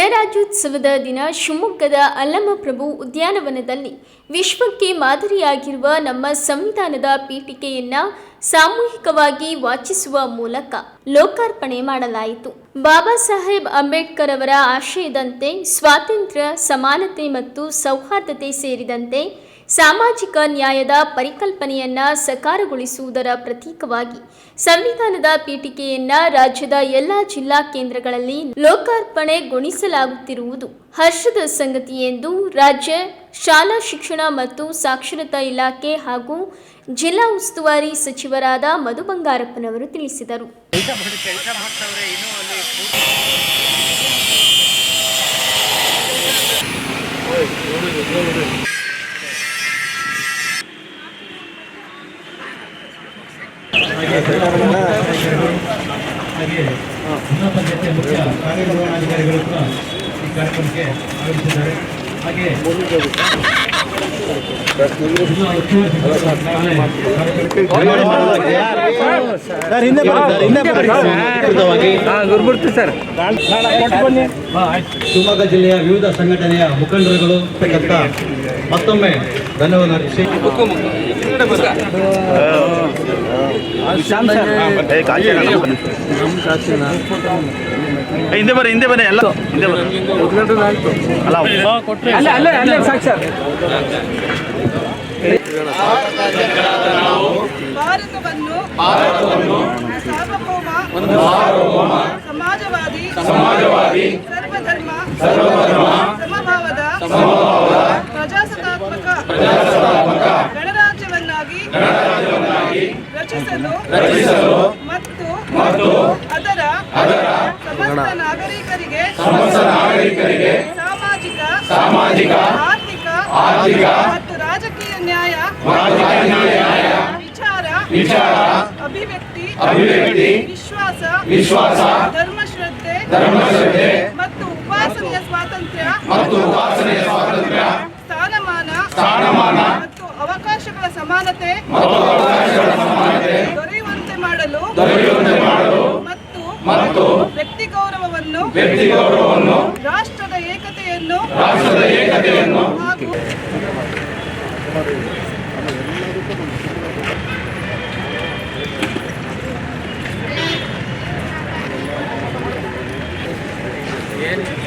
হলেন ಗಣರಾಜ್ಯೋತ್ಸವದ ದಿನ ಶಿವಮೊಗ್ಗದ ಅಲ್ಲಮಪ್ರಭು ಉದ್ಯಾನವನದಲ್ಲಿ ವಿಶ್ವಕ್ಕೆ ಮಾದರಿಯಾಗಿರುವ ನಮ್ಮ ಸಂವಿಧಾನದ ಪೀಠಿಕೆಯನ್ನ ಸಾಮೂಹಿಕವಾಗಿ ವಾಚಿಸುವ ಮೂಲಕ ಲೋಕಾರ್ಪಣೆ ಮಾಡಲಾಯಿತು. ಬಾಬಾ ಸಾಹೇಬ್ ಅಂಬೇಡ್ಕರ್ ಅವರ ಆಶಯದಂತೆ ಸ್ವಾತಂತ್ರ್ಯ, ಸಮಾನತೆ ಮತ್ತು ಸೌಹಾರ್ದತೆ ಸೇರಿದಂತೆ ಸಾಮಾಜಿಕ ನ್ಯಾಯದ ಪರಿಕಲ್ಪನೆಯನ್ನ ಸಕಾರಗೊಳಿಸುವುದರ ಪ್ರತೀಕವಾಗಿ ಸಂವಿಧಾನದ ಪೀಠಿಕೆಯನ್ನ ರಾಜ್ಯದ ಎಲ್ಲ ಜಿಲ್ಲಾ ಕೇಂದ್ರಗಳಲ್ಲಿ ಲೋಕಾರ್ಪಣೆಗೊಳಿಸಲಾಗುತ್ತಿರುವುದು ಹರ್ಷದ ಸಂಗತಿ ಎಂದು ರಾಜ್ಯ ಶಾಲಾ ಶಿಕ್ಷಣ ಮತ್ತು ಸಾಕ್ಷರತಾ ಇಲಾಖೆ ಹಾಗೂ ಜಿಲ್ಲಾ ಉಸ್ತುವಾರಿ ಸಚಿವರಾದ ಮಧು ಬಂಗಾರಪ್ಪನವರು ತಿಳಿಸಿದರು. ಉನ್ನತ ದರ್ಜೆಯ ಮುಖ್ಯ ಕಾರ್ಯನಿರ್ವಹಣಾಧಿಕಾರಿಗಳು ಕೂಡ ಈ ಕಾರ್ಯಕ್ರಮಕ್ಕೆ ಆಗಮಿಸಿದ್ದಾರೆ ಹಾಗೆ ಜಿಲ್ಲಾ ಶಿವಮೊಗ್ಗ ಜಿಲ್ಲೆಯ ವಿವಿಧ ಸಂಘಟನೆಯ ಮುಖಂಡರುಗಳು ಮತ್ತೊಮ್ಮೆ ಧನ್ಯವಾದ ಹಿಂದೆ ಬರ್ರಿ ಹಿಂದೆ ಬರ ಎಲ್ಲ. ಹಿಂದೆ ಬರ್ರಿ ಅಲ್ಲ ಅಲ್ಲೇ ಅಲ್ಲೇ ಅಲ್ಲೇ ಸಾಕು ಸರ್ ಭಾರತವನ್ನು ಸಾರ್ವಭೌಮ ಸಮಾಜವಾದಿ ಸಮಾಜವಾದಿ ಸರ್ವಧರ್ಮ ಸರ್ವಧರ್ಮ ಸಮಭಾವದ ಪ್ರಜಾಸತ್ತಾತ್ಮಕ ರಚಿಸಲು ಮತ್ತು ಅದರ ಸಮಸ್ತ ನಾಗರಿಕರಿಗೆ ಸಾಮಾಜಿಕ ಸಾಮಾಜಿಕ ಆರ್ಥಿಕ ಆರ್ಥಿಕ ಮತ್ತು ರಾಜಕೀಯ ನ್ಯಾಯ ವಿಚಾರ ವಿಚಾರ ಅಭಿವ್ಯಕ್ತಿ ಅಭಿವ್ಯಕ್ತಿ ವಿಶ್ವಾಸ ವಿಶ್ವಾಸ ಧರ್ಮಶ್ರದ್ಧೆ ಧರ್ಮಶ್ರದ್ಧೆ ಮತ್ತು ಉಪಾಸನೆಯ ಸ್ವಾತಂತ್ರ್ಯ ಮತ್ತು ಉಪಾಸನೆಯ ಸ್ವಾತಂತ್ರ್ಯ ಸ್ಥಾನಮಾನ ಸ್ಥಾನಮಾನ ಮತ್ತು ಅವಕಾಶಗಳ ಸಮಾನತೆ ಮತ್ತು ದೊರೆಯುವಂತೆ ಮಾಡಲು ಮತ್ತು ವ್ಯಕ್ತಿ ಗೌರವವನ್ನು ವ್ಯಕ್ತಿ ಗೌರವವನ್ನು ರಾಷ್ಟ್ರದ ಏಕತೆಯನ್ನು ರಾಷ್ಟ್ರದ ಏಕತೆಯನ್ನು ಏನು